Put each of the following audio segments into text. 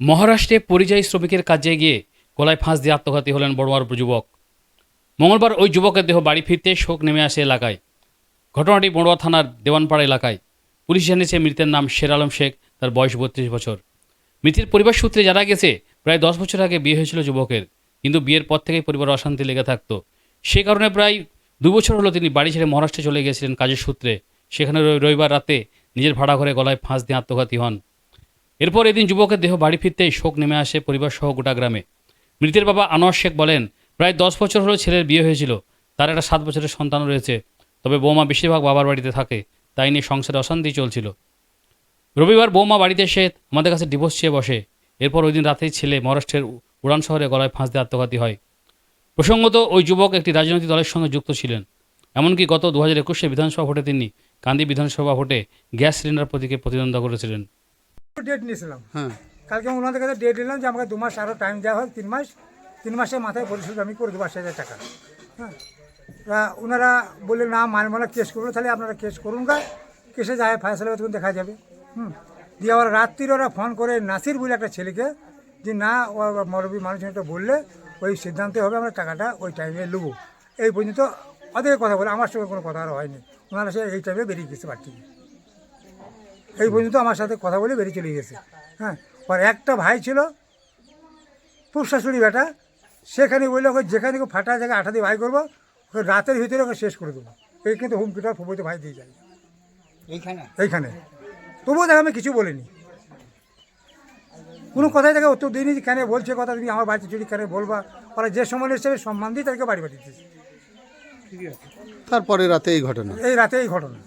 মহারাষ্ট্রে পরিযায়ী শ্রমিকের কাজে গিয়ে গলায় ফাঁস দিয়ে আত্মঘাতী হলেন বড়মার যুবক। মঙ্গলবার ওই যুবকের দেহ বাড়ি ফিরতে শোক নেমে আসে এলাকায়। ঘটনাটি বড়ুয়া থানার দেওয়ানপাড়া এলাকায়। পুলিশ জানিয়েছে, মৃতের নাম শের আলম শেখ, তার বয়স বত্রিশ বছর। মৃতের পরিবার সূত্রে জানা গেছে, প্রায় দশ বছর আগে বিয়ে হয়েছিল যুবকের, কিন্তু বিয়ের পর থেকেই পরিবার অশান্তি লেগে থাকতো। সে কারণে প্রায় দু বছর হলো তিনি বাড়ি ছেড়ে মহারাষ্ট্রে চলে গিয়েছিলেন কাজের সূত্রে। সেখানে রবিবার রাতে নিজের ভাড়া ঘরে গলায় ফাঁস দিয়ে আত্মঘাতী হন। এরপর এদিন যুবকের দেহ বাড়ি ফিরতেই শোক নেমে আসে পরিবার সহ গোটা গ্রামে। মৃতের বাবা আনোয়ার শেখ বলেন, প্রায় দশ বছর হলো ছেলের বিয়ে হয়েছিল। তার একটা সাত বছরের সন্তান রয়েছে। তবে বৌমা বেশিরভাগ বাবার বাড়িতে থাকে। তাই নিয়ে সংসারে অশান্তি চলছিল। রবিবার বৌমা বাড়িতে এসে আমাদের কাছে ডিভোর্স চেয়ে বসে। এরপর ওই দিন রাতেই ছেলে মহারাষ্ট্রের উড়ান শহরে গলায় ফাঁস দিয়ে আত্মঘাতী হয়। প্রসঙ্গত, ওই যুবক একটি রাজনৈতিক দলের সঙ্গে যুক্ত ছিলেন। এমনকি গত দু হাজার একুশে বিধানসভা ভোটে তিনি কান্দি বিধানসভা ভোটে গ্যাস সিলিন্ডার প্রতীকে প্রতিদ্বন্দ্বিতা করেছিলেন। ডেট নিয়েছিলাম। হ্যাঁ। কালকে ওনাদের কাছে ডেট নিলাম যে আমাকে দু মাস আরও টাইম দেওয়া হয় তিন মাস। তিন মাসের মাথায় পরিশোধ আমি করে দেবো আশি হাজার টাকা। হ্যাঁ। ওনারা বললেন না মানব না কেস করব তাহলে আপনারা কেস করুন গা। কেসে যায় ফাইসলা তখন দেখা যাবে। হুম। দিয়ে আবার রাত্রির ওরা ফোন করে নাসির বলে একটা ছেলেকে যে না ও মরবি মানুষজনটা বললে ওই সিদ্ধান্তে হবে আমরা টাকাটা ওই টাইমে নেব। এই পর্যন্ত ওদের কথা বলে আমার সঙ্গে কোনো কথা আর হয়নি। ওনারা সে এই টাইমে বেরিয়ে গেছে বাড়ি এই পর্যন্ত আমার সাথে কথা বলে বেরিয়ে চলে গেছে। হ্যাঁ আর একটা ভাই ছিল পুর শাশুড়ি বেটা সেখানে বললে ওকে যেখানে ওকে ফাটা জায়গায় আঠা দিয়ে ভাই করব ওকে রাতের ভিতরে ওকে শেষ করে দেবো। এই কিন্তু হুমকিটা ফুবইতে ভাই দিয়ে যায়। এইখানে? এইখানে। তবুও দেখ আমি কিছু বলিনি। কোনো কথাই তাকে উত্তর দিইনি যে কেন বলছে কথা তুমি আমার বাড়িতে চুরি কেন বলবা? ওরা যে সময় হিসেবে সম্মান দিয়ে তাদেরকে বাড়ি পাঠিয়েছে। তারপরে রাতে এই ঘটনা? এই রাতে এই ঘটনা।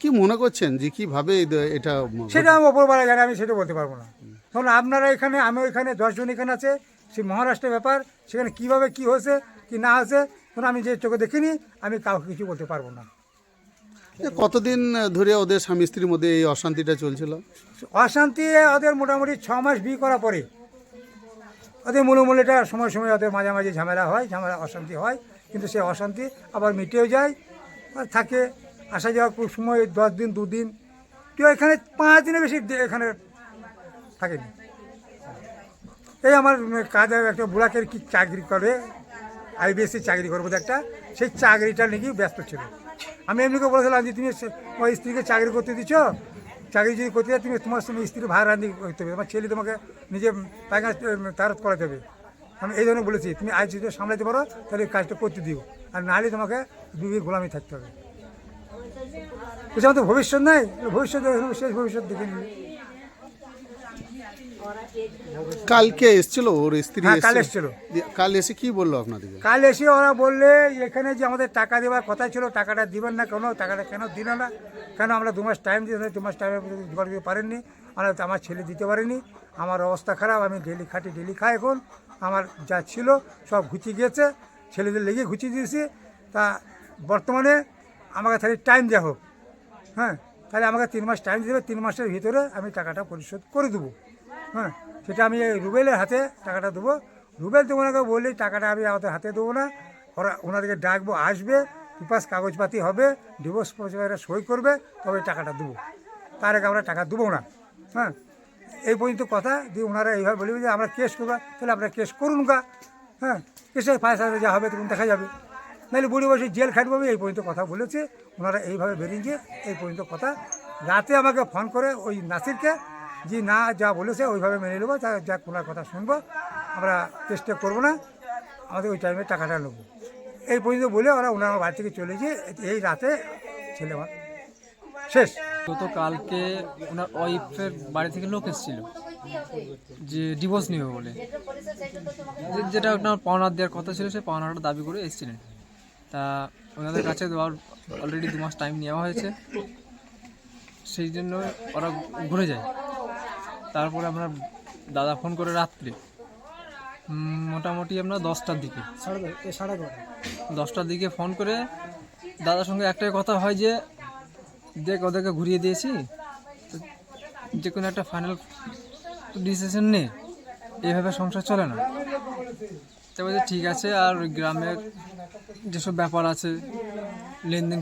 কি মনে করছেন যে কীভাবে এটা সেটা আমি ওপরবেলা জানি আমি সেটা বলতে পারব না। কারণ আপনারা এখানে আমি এখানে দশজন এখানে আছে সেই মহারাষ্ট্রের ব্যাপার সেখানে কীভাবে কি হয়েছে কি না হয়েছে কারণ আমি যে চোখে দেখিনি আমি কাউকে কিছু বলতে পারব না। কতদিন ধরে ওদের স্বামী স্ত্রীর মধ্যে এই অশান্তিটা চলছিল? অশান্তি ওদের মোটামুটি ছ মাস বিয়ে করার পরে। ওদের মূলমূলটা সময় সময় ওদের মাঝামাঝি ঝামেলা হয় ঝামেলা অশান্তি হয় কিন্তু সেই অশান্তি আবার মিটেও যায় আর থাকে। আসা যাওয়া খুব সময় দশ দিন দুদিন কেউ এখানে পাঁচ দিনের বেশি এখানে থাকেনি। এই আমার কাজ একটা বুড়াকের কি চাকরি করে, আইবিএসসি চাকরি করব একটা, সেই চাকরিটা নাকি ব্যস্ত ছিল। আমি এমনিকে বলেছিলাম যে, তুমি তোমার স্ত্রীকে চাকরি করতে দিচ্ছ, চাকরি যদি করতে তুমি তোমার সঙ্গে স্ত্রীর ভাড়া রান্ধি করতে হবে, তোমার ছেলে তোমাকে নিজে পায়খানা তার করাতে হবে। আমি এই জন্য বলেছি, তুমি আজ যদি সামলাতে পারো, তাহলে কাজটা করতে দিও, আর নাহলে তোমাকে বিবির গোলামি থাকতে হবে। বলছি আমার তো ভবিষ্যৎ নাই ভবিষ্যৎ শেষ ভবিষ্যৎ দেখে নিবি। কালকে এসেছিল ওর স্ত্রী হ্যাঁ, কাল এসেছিল? কাল এসে কি বলল আপনাদেরকে? কাল এসে ওরা বললে এখানে যে আমাদের টাকা দেওয়ার কথা ছিল টাকাটা দিবেন না কেন? টাকাটা কেন দিল না? কেন আমরা দু মাস টাইম দিয়ে দু মাস টাইমে জোগাড় দিতে পারেননি? আমরা আমার ছেলে দিতে পারেনি। আমার অবস্থা খারাপ আমি ডেলি খাটি ডেলি খাই এখন। আমার যা ছিল সব ঘুচিয়ে গিয়েছে। ছেলেদের লেগে ঘুচিয়ে দিয়েছি। তা বর্তমানে আমাকে তাহলে টাইম দেওয়া হোক। হ্যাঁ তাহলে আমাকে তিন মাস টাইম দেবে, তিন মাসের ভিতরে আমি টাকাটা পরিশোধ করে দেবো। হ্যাঁ সেটা আমি এই রুবেলের হাতে টাকাটা দেবো। রুবেল তো ওনাকে বললেই টাকাটা আমি আমাদের হাতে দেবো না। ওরা, ওনাদেরকে ডাকবো, আসবে, পিপাস কাগজপাতি হবে ডিভোর্স প্রসেসরে সই করবে, তবে টাকাটা দেবো। তার আগে আমরা টাকা দেবো না। হ্যাঁ এই পর্যন্ত কথা। দিয়ে ওনারা এইভাবে বলবে যে আমরা কেস করব, তাহলে আপনারা কেস করুন গা। হ্যাঁ কেসে ফায়সা যা হবে, তখন দেখা যাবে। নাহলে বুড়ি বসে জেল খাটবে এই পর্যন্ত কথা বলেছে। ওনারা এইভাবে বেরিয়ে গিয়ে এই পর্যন্ত কথা। রাতে আমাকে ফোন করে ওই নাসিরকে যে, না, যা বলেছে ওইভাবে মেনে নেব, যা যা ওনার কথা শুনব। আমরা চেষ্টা করব না, আমাদের ওই টাইমে টাকাটা নেব। এই পর্যন্ত বলে ওরা ওনার বাড়ি থেকে চলে গিয়ে এই রাতে ছেলে আমার শেষ। গতকালকে ওনার ওয়াইফের বাড়ি থেকে লোক এসেছিল যে ডিভোর্স নেবে বলে। যে- যেটা ওনার পাওনা দেওয়ার কথা ছিল, সে পাওনাটা দাবি করে এসেছিলেন। তা ওনাদের কাছে দেওয়ার অলরেডি দু মাস টাইম নেওয়া হয়েছে। সেই জন্য ওরা ঘুরে যায়। তারপরে আমরা দাদা ফোন করে রাত্রে। মোটামুটি আমরা দশটার দিকে। দশটার দিকে ফোন করে দাদার সঙ্গে একটাই কথা হয় যে দেখ ওদেরকে ঘুরিয়ে দিয়েছি। যে কোনো একটা ফাইনাল ডিসিশন নে। এইভাবে সংসার চলে না। তো বলছে ঠিক আছে আর ওই গ্রামের যেসব ব্যাপার আছে, লেনদেন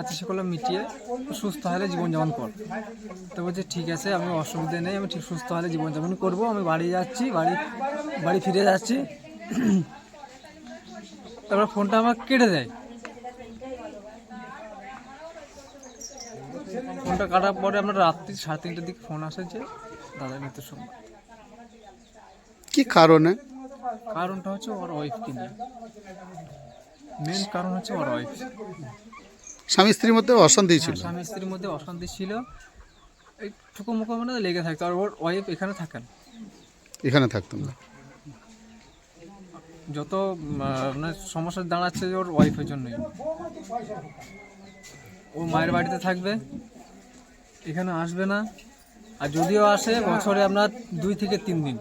আচ্ছা সেগুলো মিটিয়ে সুস্থ হলে জীবনযাপন কর। তো বলছে, ঠিক আছে, আমি অসুবিধা নেই, আমি ঠিক সুস্থ হলে জীবনযাপন করব, আমি বাড়ি যাচ্ছি, বাড়ি বাড়ি ফিরে যাচ্ছি। তারপর ফোনটা আমার কেটে দেয়। ফোনটা কাটার পরে আমরা রাত্রি সাড়ে তিনটের দিকে ফোন আসে যে দাদার মৃত্যুর সময় কি কারণে? কারণটা হচ্ছে ওর ওয়াইফকে নিয়ে। মেন কারণ হচ্ছে ওর ওয়াইফ স্বামী স্ত্রীর মধ্যে অশান্তি ছিল। স্বামী স্ত্রীর মধ্যে অশান্তি ছিল। এই ঠুকো মুখো মানে লেগে থাকতো। আর ওর ওয়াইফ এখানে থাকেন। এখানে থাকতাম না। যত মানে সমস্যা দাঁড়াচ্ছে ওর ওয়াইফের জন্যই। ও মায়ের বাড়িতে থাকবে। এখানে আসবে না। আর যদিও আসে বছরে আপনার দুই থেকে তিন দিন।